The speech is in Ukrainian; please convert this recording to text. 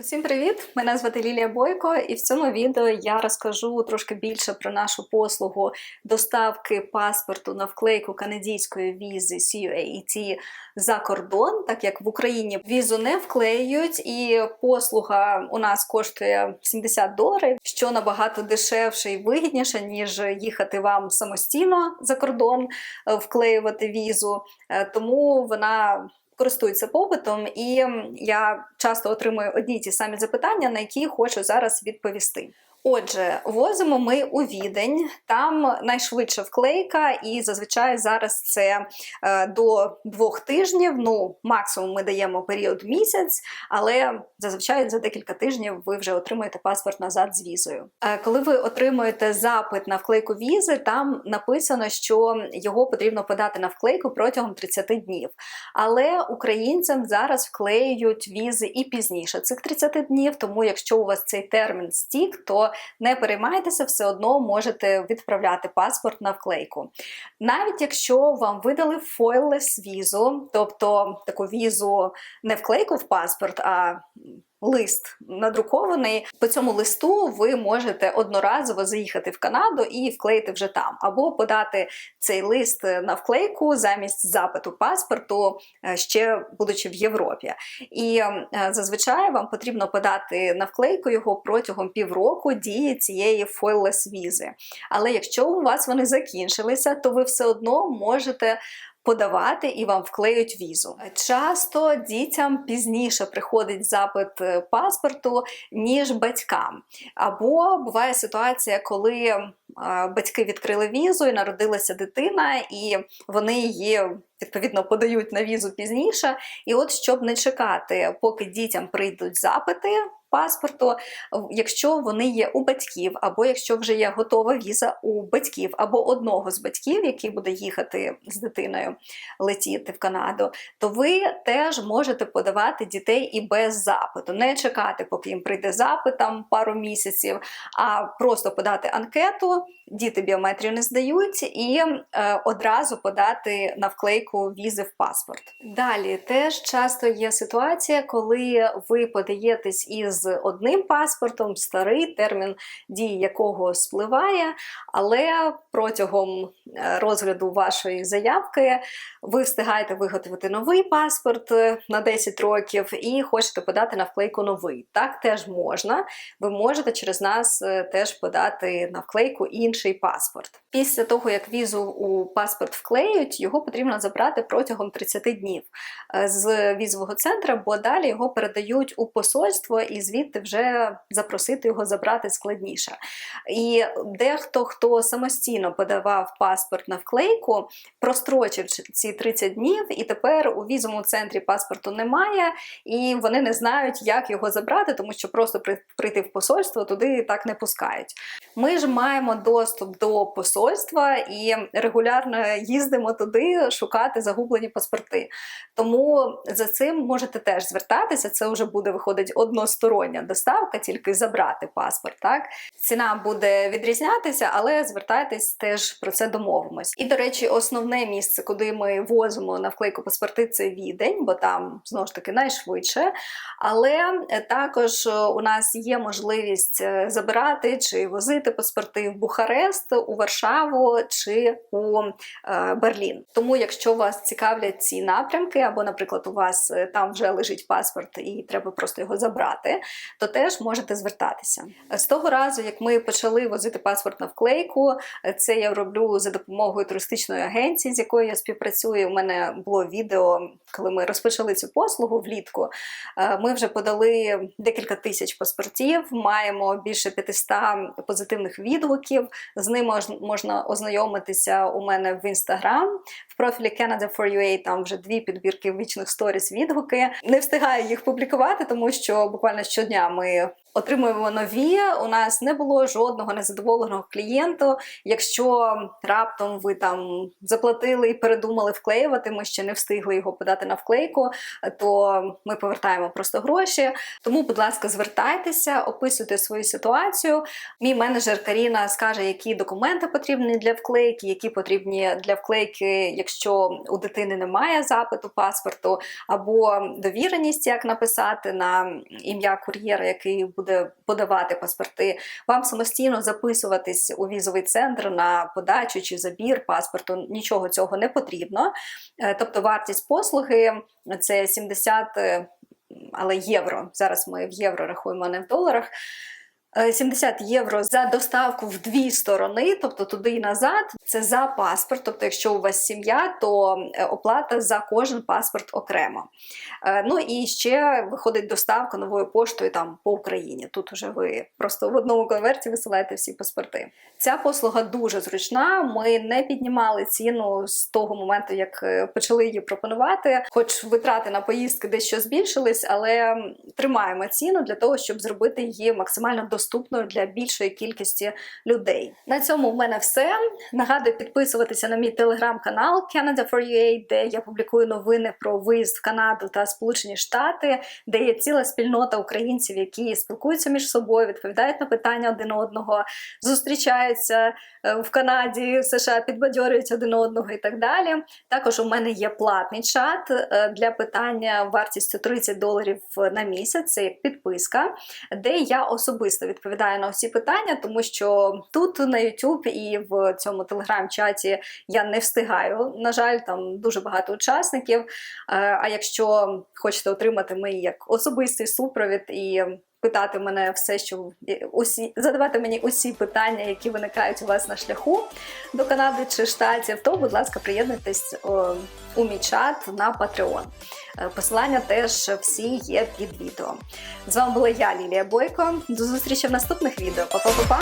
Усім привіт! Мене звати Лілія Бойко, і в цьому відео я розкажу трошки більше про нашу послугу доставки паспорту на вклейку канадійської візи CUAET за кордон, так як в Україні візу не вклеюють, і послуга у нас коштує 70 доларів, що набагато дешевше і вигідніше, ніж їхати вам самостійно за кордон, е, вклеювати візу. Е, Тому вона користуються попитом, і я часто отримую одні ті самі запитання, на які хочу зараз відповісти. Отже, возимо ми у відень, там найшвидша вклейка, і зазвичай зараз це е, до двох тижнів. Ну, максимум ми даємо період місяць, але зазвичай за декілька тижнів ви вже отримуєте паспорт назад з візою. Е, коли ви отримуєте запит на вклейку візи, там написано, що його потрібно подати на вклейку протягом 30 днів. Але українцям зараз вклеюють візи і пізніше цих 30 днів. Тому, якщо у вас цей термін стік, то не переймайтеся, все одно можете відправляти паспорт на вклейку. Навіть якщо вам видали фойлес візу, тобто таку візу не вклейку в паспорт, а лист надрукований. По цьому листу ви можете одноразово заїхати в Канаду і вклеїти вже там, або подати цей лист на вклейку замість запиту паспорту, е, ще будучи в Європі. І е, зазвичай вам потрібно подати на вклейку його протягом півроку дії цієї фойлес візи. Але якщо у вас вони закінчилися, то ви все одно можете подавати і вам вклеють візу. Часто дітям пізніше приходить запит е, паспорту, ніж батькам. Або буває ситуація, коли батьки відкрили візу і народилася дитина, і вони її. Відповідно, подають на візу пізніше, і от щоб не чекати, поки дітям прийдуть запити паспорту, якщо вони є у батьків, або якщо вже є готова віза у батьків, або одного з батьків, який буде їхати з дитиною летіти в Канаду, то ви теж можете подавати дітей і без запиту, не чекати, поки їм прийде запит там пару місяців, а просто подати анкету. Діти біометрію не здають, і е, одразу подати на вклейку візи в паспорт. Далі теж часто є ситуація, коли ви подаєтесь із одним паспортом, старий термін дії якого спливає, але протягом е, розгляду вашої заявки ви встигаєте виготовити новий паспорт е, на 10 років і хочете подати на вклейку новий. Так теж можна. Ви можете через нас теж подати на вклейку інший паспорт. Після того, як візу у паспорт вклеють, його потрібно забрати протягом 30 днів з візового центру, бо далі його передають у посольство і звідти вже запросити його забрати складніше. І дехто, хто самостійно подавав паспорт на вклейку, прострочив ці 30 днів, і тепер у візовому центрі паспорту немає, і вони не знають, як його забрати, тому що просто прийти в посольство туди так не пускають. Ми ж маємо доступ до посольства і регулярно їздимо туди шукати загублені паспорти. Тому за цим можете теж звертатися. Це вже буде виходить одностороння доставка, тільки забрати паспорт. Так ціна буде відрізнятися, але звертайтесь теж про це домовимось. І до речі, основне місце, куди ми возимо на вклейку паспорти, це відень, бо там знову ж таки найшвидше. Але також у нас є можливість е, забирати чи возити паспорти в Бухарест, у Варшаву чи у е, Берлін. Тому, якщо вас цікавлять ці напрямки, або, наприклад, у вас е, там вже лежить паспорт і треба просто його забрати, то теж можете звертатися. З того разу, як ми почали возити паспорт на вклейку, це я роблю за допомогою туристичної агенції, з якою я співпрацюю. У мене було відео, коли ми розпочали цю послугу влітку. Ми вже подали декілька тисяч паспортів, маємо більше 500 позитивних відгуків. З ними можна ознайомитися у мене в інстаграм. В профілі Canada for UA там вже дві підбірки вічних сторіс відгуки. Не встигаю їх публікувати, тому що буквально щодня ми Отримуємо нові. У нас не було жодного незадоволеного клієнту. Якщо раптом ви там заплатили і передумали вклеювати, ми ще не встигли його подати на вклейку, то ми повертаємо просто гроші. Тому, будь ласка, звертайтеся, описуйте свою ситуацію. Мій менеджер Каріна скаже, які документи потрібні для вклейки, які потрібні для вклейки, якщо у дитини немає запиту паспорту, або довіреність, як написати на ім'я кур'єра, який буде подавати паспорти. Вам самостійно записуватись у візовий центр на подачу чи забір паспорту. Нічого цього не потрібно. Е, Тобто вартість послуги це 70 е, але євро. Зараз ми в євро рахуємо, а не в доларах. Е, 70 євро за доставку в дві сторони, тобто туди і назад. Це за паспорт. Тобто, якщо у вас сім'я, то е, оплата за кожен паспорт окремо. Е, Ну і ще виходить доставка новою поштою там по Україні. Тут уже ви просто в одному конверті висилаєте всі паспорти. Ця послуга дуже зручна. Ми не піднімали ціну з того моменту, як е, почали її пропонувати. Хоч витрати на поїздки дещо збільшились, але тримаємо ціну для того, щоб зробити її максимально доступною для більшої кількості людей. На цьому в мене все. Нагадую підписуватися на мій телеграм-канал Canada for UA, де я публікую новини про виїзд в Канаду та Сполучені Штати, де є ціла спільнота українців, які спілкуються між собою, відповідають на питання один одного, зустрічаються е, в Канаді, в США, підбадьорюють один одного і так далі. Також у мене є платний чат е, для питання вартістю 30 доларів на місяць. Це підписка, де я особисто відповідаю на всі питання, тому що тут на YouTube і в цьому телеграм-чаті я не встигаю. На жаль, там дуже багато учасників. Е, А якщо хочете отримати мій як особистий супровід і питати мене все, що усі задавати мені усі питання, які виникають у вас на шляху до Канади чи штатів, то, будь ласка, приєднуйтесь у мій чат на Patreon. Е, Посилання теж всі є під відео. З вами була я, Лілія Бойко. До зустрічі в наступних відео. Па-па-па-па!